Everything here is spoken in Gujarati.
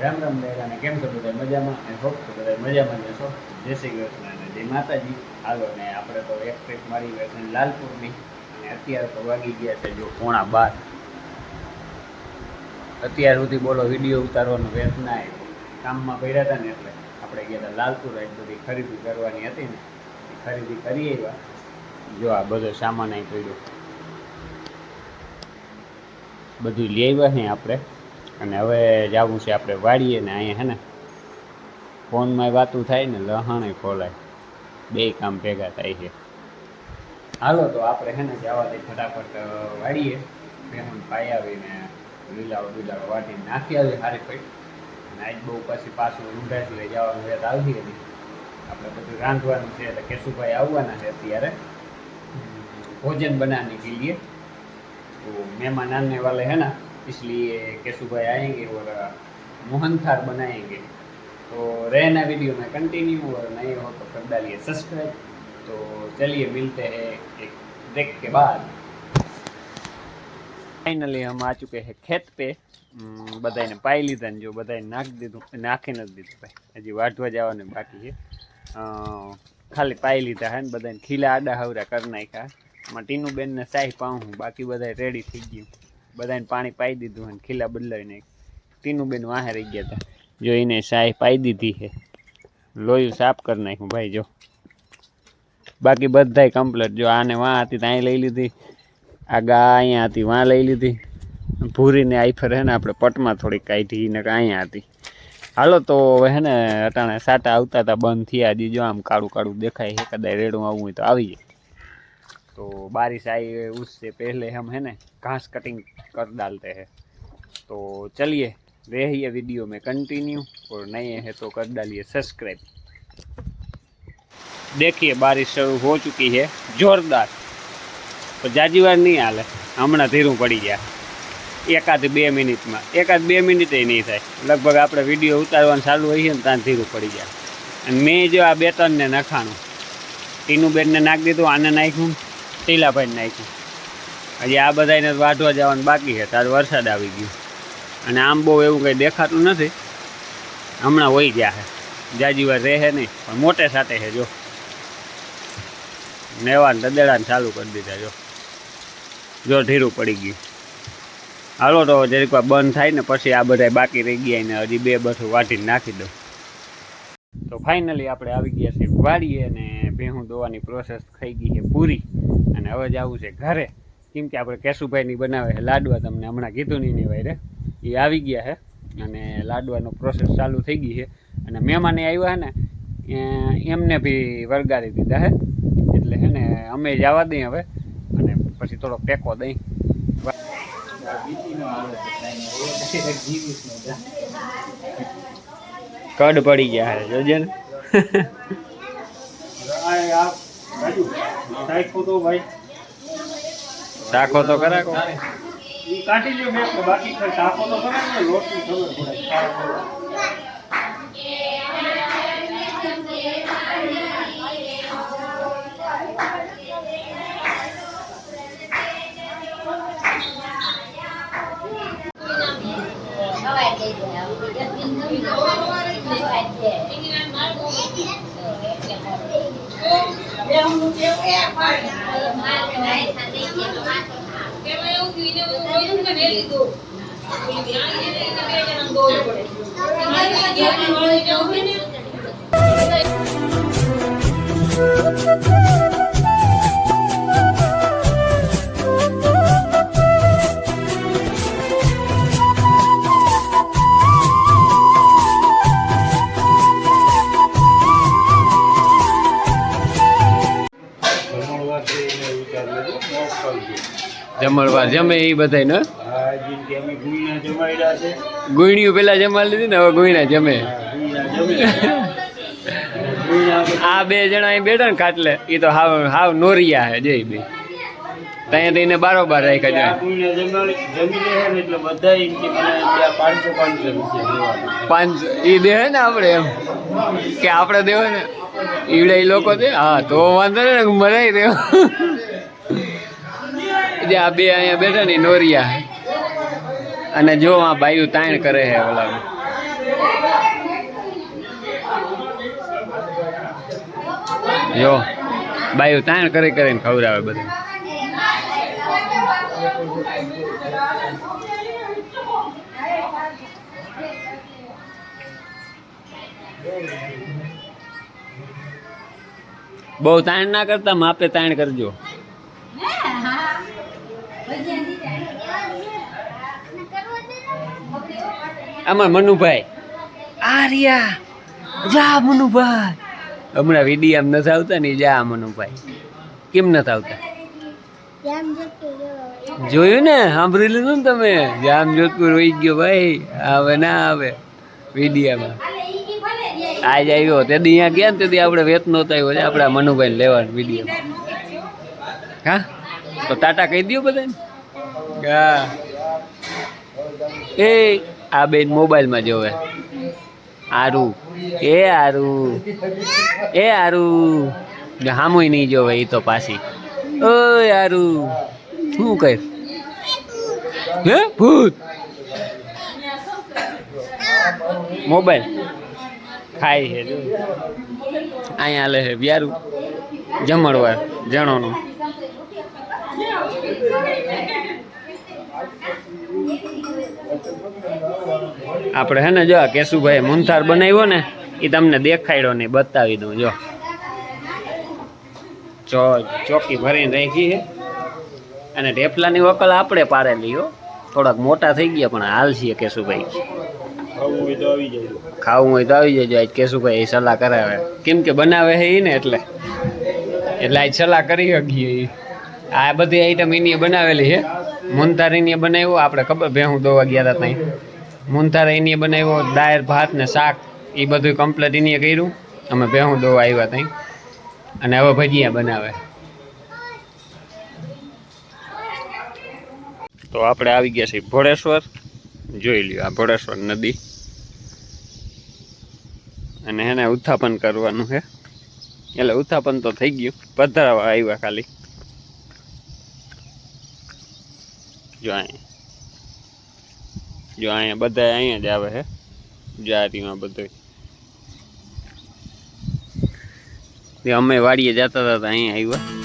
રામ રામ અને કેમ છો? બધા મજામાં? અને હોપ છો બધા મજામાં જશો જય શ્રી કૃષ્ણ અને જય માતાજી. હાલો, ને આપણે તો એક ટ્રીપ મારી ગયા છે લાલપુરની. અને અત્યારે તો વાગી ગયા છે જો પોણા બાર. અત્યાર સુધી બોલો, વીડિયો ઉતારવાનો વેત ના આવ્યો કામમાં પડ્યા હતા ને એટલે આપણે ગયા હતા લાલપુર. એક બધી ખરીદી કરવાની હતી ને. એ ખરીદી કરી આવ્યા. જો આ બધો સામાન અહીં પડ્યો. બધું લઈ આવ્યા છે આપણે. અને હવે જવું છે આપણે વાડીએ ને અહીંયા, હે ને? ફોનમાં વાતું થાય ને લહાણે ખોલાય. બે કામ ભેગા થાય છે. હાલો, તો આપણે, હે ને, જવા દઈ ફટાફટ વાળીએ મહેમાન પાઈ આવીને લીલાઓ દુલાઓ વાટીને નાખી આવી હારે પડી અને આજ બહુ પછી પાછું ઊંડાથી લઈ જવાનું વેત આવતી હતી. આપણે બધું રાંધવાનું છે, એટલે કેશુભાઈ આવવાના છે અત્યારે. ભોજન બનાવવાની ગીલીએ તો મહેમાન આને વાલે, હે ને इसलिए केशु भाई आएंगे और अ, मोहन थाल बनाएंगे तो रहना वीडियो में कंटिन्यू और नए हो तो कर डालिए सब्सक्राइब तो चलिए मिलते हैं एक ब्रेक के बाद ફાઇનલી हम आ चुके हैं खेत पे અમ, બધાને પાઈ લીધા ને જો બધાને નાખી દીધું નાખી નથી દીધું ભાઈ હજી વાઢવા જવાનું બાકી છે અ, ખાલી પાઈ લીધા હે ને બધાને ખીલા આડા હવરા કરી નાખ્યા એમાં ટીનું બેનને સાહી પાઉં હું બાકી બધા રેડી થઈ ગયું બધાને પાણી પાઈ દીધું અને ખીલા બદલાવી નાખ્યા ટીનું બેન વાહે રહી ગયા હતા જો એને સાહી પાઈ દીધી છે. લોહી સાફ કરી નાખ્યું, ભાઈ જો. બાકી બધાય કમ્પ્લીટ જો આને વાં હતી તો અહીં લઈ લીધી. આ ગા અહીંયા હતી, વાં લઈ લીધી. ભૂરીને આઈફર હે ને આપણે પટમાં થોડીક કાઢી ને અહીંયા હતી. હાલો તો હવે હે ને અટાણે સાટા આવતા હતા બંધ થયા. હજી જો આમ કાળું કાળું દેખાય છે કદાચ રેડું આવવું હોય તો આવી જાય तो बारिश आई है उससे पहले हम है ना घास कटिंग कर डालते हैं तो चलिए रहिए वीडियो में कंटिन्यू और नए हैं तो कर डालिए सब्सक्राइब देखिए बारिश शुरू हो चुकी है जोरदार તો જાજી વાર નહીં હાલે હમણાં ધીરું પડી ગયા એકાદ બે મિનિટમાં એકાદ બે મિનિટે નહીં થાય લગભગ આપણે વિડીયો ઉતારવાનું ચાલુ હોય ને ત્યાં ધીરું પડી જાય અને મેં જો આ બે ત્રણને નખાણું ટીનું બેનને નાખી દીધું આને નાખ્યું ટીલાભાઈને નાખ્યું હજી આ બધાને વાઢવા જવાનું બાકી છે, તાર વરસાદ આવી ગયો. અને આમ બહુ એવું કંઈ દેખાતું નથી. હમણાં હોઈ ગયા છે. જાજી વાર રહે નહીં, પણ મોટે સાથે છે, જો. નેવાન દદેડાને ચાલુ કરી દીધા, જો. જો ઢીરું પડી ગયું. હાલો તો જરીક વાર બંધ થાય ને પછી આ બધા બાકી રહી ગયા ને હજી બે બધું વાટીને નાખી દઉં. તો ફાઇનલી આપણે આવી ગયા છીએ વાડીએ અને ભેહું દોવાની પ્રોસેસ થઈ ગઈ છે પૂરી. હવે જવું છે ઘરે કેમ કે આપણે કેશુભાઈની બનાવે છે લાડવા તમને હમણાં કીધું નહીં ભાઈ રે એ આવી ગયા છે અને લાડવાનો પ્રોસેસ ચાલુ થઈ ગઈ છે અને મહેમાને આવ્યા ને એમને બી વળગાડી દીધા છે એટલે છે ને અમે જવા દઈએ હવે અને પછી થોડો પેકો દઈ કડ પડી ગયા છે જોજે ને શાખો તો કરા કો કાઢી લ્યો મેં તો બાકી ટાંકો તો કરા ને લોટની ખબર પડે. મોકલજો. જમણવાર જમે એ બધાય ને? આ જેમ કે અમે ગુઈના જમાડ્યા છે. ગુઈણીઓ પેલા જમાડી લીધી ને હવે ગુઈણા જમે. આ જમે. બે જણા અહીં બેઠા ને ખાટલે એ તો હાવ હાવ નોરિયા હે જય બે. ત્યાં થઈને બારોબાર રાખ્યા જાય જમી પાંચ એ દે ને આપણે એમ કે આપણે દેવો ને ઈવડે એ લોકો દે હા તો વાંધો ને મરાઈ દેવો. જે આ બે અહીંયા બેઠા ને નોરિયા અને જો આ બાયુ તાણ કરે હે ઓલા. જો, બાયુ તાણ કરી કરીને ખવડાવે બધું. બહુ તાણ ના કરતા, માપે તાણ કરજો. આમાં મનુભાઈ. આર્યા જા મનુભાઈ. હમણાં વિડી આમ નથી આવતા ને જા મનુભાઈ. કેમ નથી આવતા? જોયું ને? સાંભળી લીધું ને તમે? જામ જોધપુર વહી ગયો ભાઈ. આવે ના આવે વિડીયામાં. આજ આવ્યો તે દી અહીંયા ગયા ને તે આપણે વેત નહોતા આવ્યો. છે આપણા મનુભાઈ લેવાનું વીડિયો હા? તો ટાટા કહી દો બધાને. હા. એ આ બેન મોબાઈલમાં જોવે આરું. એ આરું. એ આરું. હામુય નહીં જોવે એ તો પાછી. ઓ આરું. શું કહે હે? ભૂત. મોબાઈલ. ખાય છે. અહીંયા લે છે વ્યારું જમણવાર જણોનું. આપણે હે ને જો કેશુભાઈ મુંથાર બનાવ્યો ને એ તમને દેખાડ્યો નહીં, બતાવી દઉં, જો. ચો, ચોકી ભરીને રાખી છે. અને ઢેફલાની વકલ આપણે પાડેલી, હો. થોડાક મોટા થઈ ગયા, પણ હાલ છીએ કેશુભાઈ. ખાવું હોય તો આવી જજો, આજ કેશુભાઈ એ સલાહ કરાવે. કેમ કે બનાવે છે ને એટલે. એટલે આજ સલાહ કરી શકીએ. આ બધી આઈટમ એની બનાવેલી છે. મુનતાર એની બનાવ્યો, આપણે ખબર, ભેહું દોવા ગયા હતા ત્યાં મુનતાર એની બનાવ્યો, દાળ, ભાત ને શાક એ બધું કમ્પ્લીટ એની કર્યું. અમે ભેહું દોવા આવ્યા ત્યાં અને હવે ભજીયા બનાવે. તો આપણે આવી ગયા છીએ ભોળેશ્વર. જોઈ લ્યો આ ભોળેશ્વર નદી. અને એને ઉત્થાપન કરવાનું છે. એટલે ઉત્થાપન તો થઈ ગયું. પધરાવા આવ્યા ખાલી. જો અહીંયા જો અહીંયા બધા અહીંયા જ આવે છે જારીમાં બધું અમે વાડીએ જતા હતા અહીંયા આવ્યા.